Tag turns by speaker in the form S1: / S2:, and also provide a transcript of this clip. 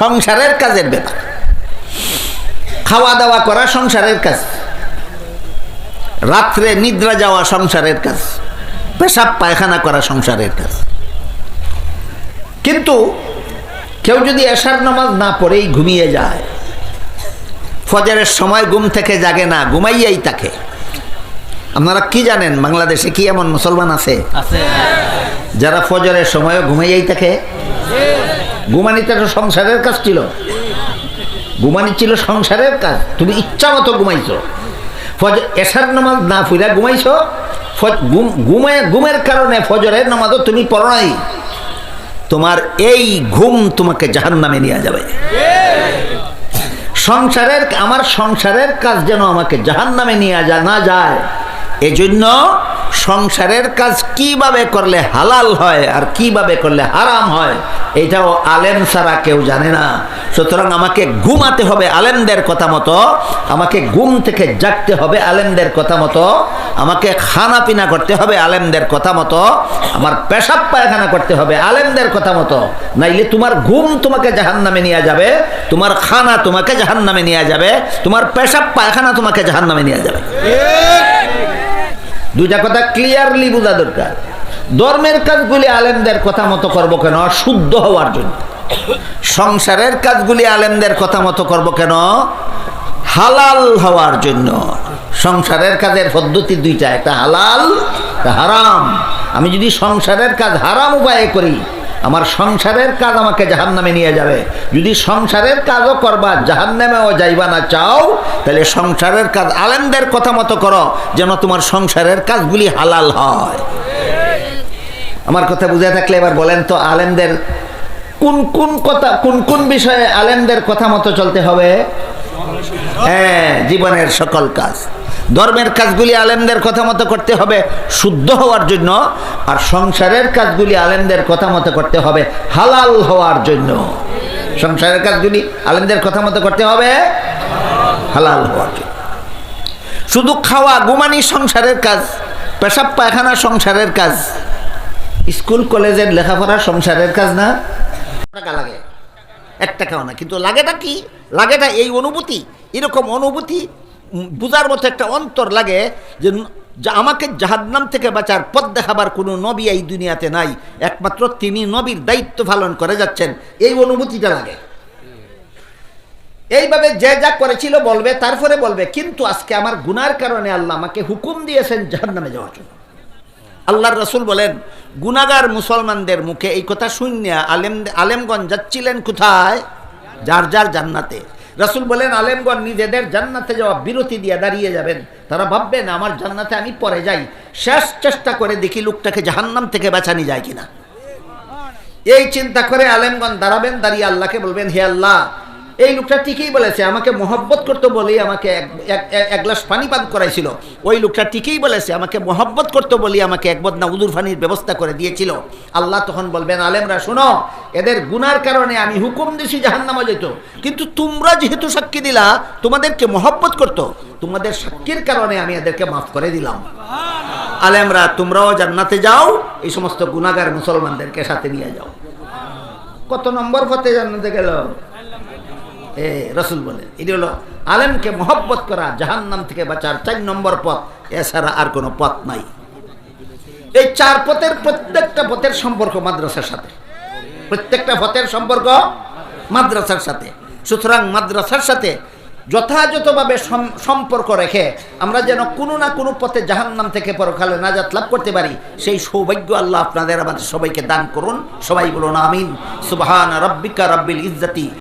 S1: সংসারের কাজের ব্যাপার। খাওয়া দাওয়া করা সংসারের কাজ। রাত্রে নিদ্রা যাওয়া সংসারের কাজ। পেশাব পায়খানা করা সংসারের কাজ। কিন্তু কেউ যদি এশার নামাজ না পড়েই ঘুমিয়ে যায় ফজরের সময় ঘুম থেকে জাগে না ঘুমাইয়াই থাকে। আপনারা কি জানেন বাংলাদেশে কি এমন মুসলমান আছে? যারা ফজরের সময় ঘুমাইয়াই থাকে? ঘুমানিতে তো একটা সংসারের কাজ ছিল। গুমানি ছিল সংসারের কাজ। তুমি ইচ্ছা মতো ঘুমাইছো। ফজ এশার নামাজ না ফুইরা ঘুমাইছো, ফজ- ঘুমে ঘুমের কারণে ফজরের নামাজও তুমি পড়ো নাই। তোমার এই ঘুম তোমাকে জাহান নামে নিয়ে যাবে। সংসারের, আমার সংসারের কাজ যেন আমাকে জাহান নামে নিয়ে যা, না যায়। এজন্য সংসারের কাজ কীভাবে করলে হালাল হয় আর কীভাবে করলে হারাম হয়, এটাও আলেম ছাড়া কেউ জানে না। সুতরাং আমাকে ঘুমাতে হবে আলেমদের কথা মতো, আমাকে ঘুম থেকে জাগতে হবে আলেমদের কথা মতো, আমাকে খানা পিনা করতে হবে আলেমদের কথা মতো, আমার পেশাব পায়খানা করতে হবে আলেমদের কথা মতো। নাইলে তোমার ঘুম তোমাকে জাহান নামে নিয়ে যাবে, তোমার খানা তোমাকে জাহান নামে নিয়ে যাবে, তোমার পেশাব পায়খানা তোমাকে জাহান নামে নিয়ে যাবে। দুইটা কথা ক্লিয়ারলি বোঝা দরকার। ধর্মের কাজগুলি আলেমদের কথা মতো করব কেন? শুদ্ধ হওয়ার জন্য। সংসারের কাজগুলি আলেমদের কথা মতো করব কেন? হালাল হওয়ার জন্য। সংসারের কাজের পদ্ধতি দুইটা, একটা হালাল হারাম। আমি যদি সংসারের কাজ হারাম উপায়ে করি আমার সংসারের কাজ আমাকে জাহান নামে নিয়ে যাবে। যদি সংসারের কাজও করবা জাহান নামেও যাইবা না, চাও, তাহলে সংসারের কাজ আলেমদের কথা মতো করো, যেন তোমার সংসারের কাজগুলি হালাল হয়। আমার কথা বুঝে থাকলে এবার বলেন তো, আলেমদের কোন কোন কথা, কোন কোন বিষয়ে আলেমদের কথা মতো চলতে হবে? হ্যাঁ জীবনের সকল কাজ। ধর্মের কাজগুলি আলেমদের কথা মতো করতে হবে, শুদ্ধ হওয়ার জন্য, আর সংসারের কাজগুলি আলেমদের কথা মতো করতে হবে, হালাল হওয়ার জন্য। সংসারের কাজগুলি আলেমদের কথা মতো করতে হবে, হালাল হওয়ার জন্য। শুধু খাওয়া গুমানি সংসারের কাজ, পেশাব, পায়খানা সংসারের কাজ, স্কুল, কলেজের লেখাপড়া সংসারের কাজ না। টাকা লাগে, এক টাকাও না, কিন্তু লাগেটা কি? লাগেটা এই অনুভূতি, এরকম অনুভূতি বুঝার মতো একটা অন্তর লাগে যে আমাকে জাহান্নাম থেকে বাঁচার পথ দেখাবার কোনো নবী এই দুনিয়াতে নাই। একমাত্র তিনি নবীর দায়িত্ব পালন করে যাচ্ছেন। এই অনুভূতিটা লাগে। এইভাবে যে যা করেছিল বলবে, তারপরে বলবে। কিন্তু আজকে আমার গুনার কারণে আল্লাহ আমাকে হুকুম দিয়েছেন জাহান্নামে যাওয়ার জন্য। আল্লাহর রসুল বলেন গুনাগার মুসলমানদের মুখে এই কথা শুনিয়া আলেম আলেমগঞ্জ যাচ্ছিলেন কোথায়? যার যার জান্নাতে। রসুল বলেন আলেমগঞ্জ নিজেদের জান্নাতে যাওয়া বিরতি দিয়ে দাঁড়িয়ে যাবেন। তারা ভাববেন আমার জান্নাতে আমি পরে যাই। শেষ চেষ্টা করে দেখি লোকটাকে জাহান্নাম থেকে বাঁচানি যায় কিনা। এই চিন্তা করে আলেমগঞ্জ দাঁড়াবেন, দাঁড়িয়ে আল্লাহকে বলবেন, হে আল্লাহ এই লোকটা ঠিকই বলেছে, আমাকে মহব্বত করতে বলেই আমাকে এক- গ্লাস পানি পান করাইছিল। ওই লোকটা ঠিকই বলেছে, আমাকে মহব্বত করতে বলি আমাকে এক বদনা উদুর পানির ব্যবস্থা করে দিয়েছিল। আল্লাহ তখন বলবেন, আলেমরা, শোনো, এদের গুনার কারণে আমি হুকুম দিছি জাহান্নামে যেত। কিন্তু তোমরা যেহেতু সাক্ষী দিলা, তোমাদেরকে মহব্বত করতো, তোমাদের সাক্ষীর কারণে আমি এদেরকে মাফ করে দিলাম। আলেমরা, তোমরাও জান্নাতে যাও, এই সমস্ত গুনাগার মুসলমানদেরকে সাথে নিয়ে যাও। কত নম্বর পথে জান্নাতে গেল? রসুল বলে, এটি হলো আলেমকে মহব্বত করা, জাহান্নাম থেকে বাঁচার চার নম্বর পথ। এছাড়া আর কোনো পথ নাই। এই চার পথের প্রত্যেকটা পথের সম্পর্ক মাদ্রাসার সাথে। প্রত্যেকটা পথের সম্পর্ক মাদ্রাসার সাথে। সুতরাং মাদ্রাসার সাথে যথাযথভাবে সম্পর্ক রেখে আমরা যেন কোনো না কোনো পথে জাহান্নাম থেকে পরকালে নাজাত লাভ করতে পারি, সেই সৌভাগ্য আল্লাহ আপনাদের আমাদের সবাইকে দান করুন। সবাই বলুন আমিন। সুবহান রব্বিকা রব্বিল ইজ্জতি।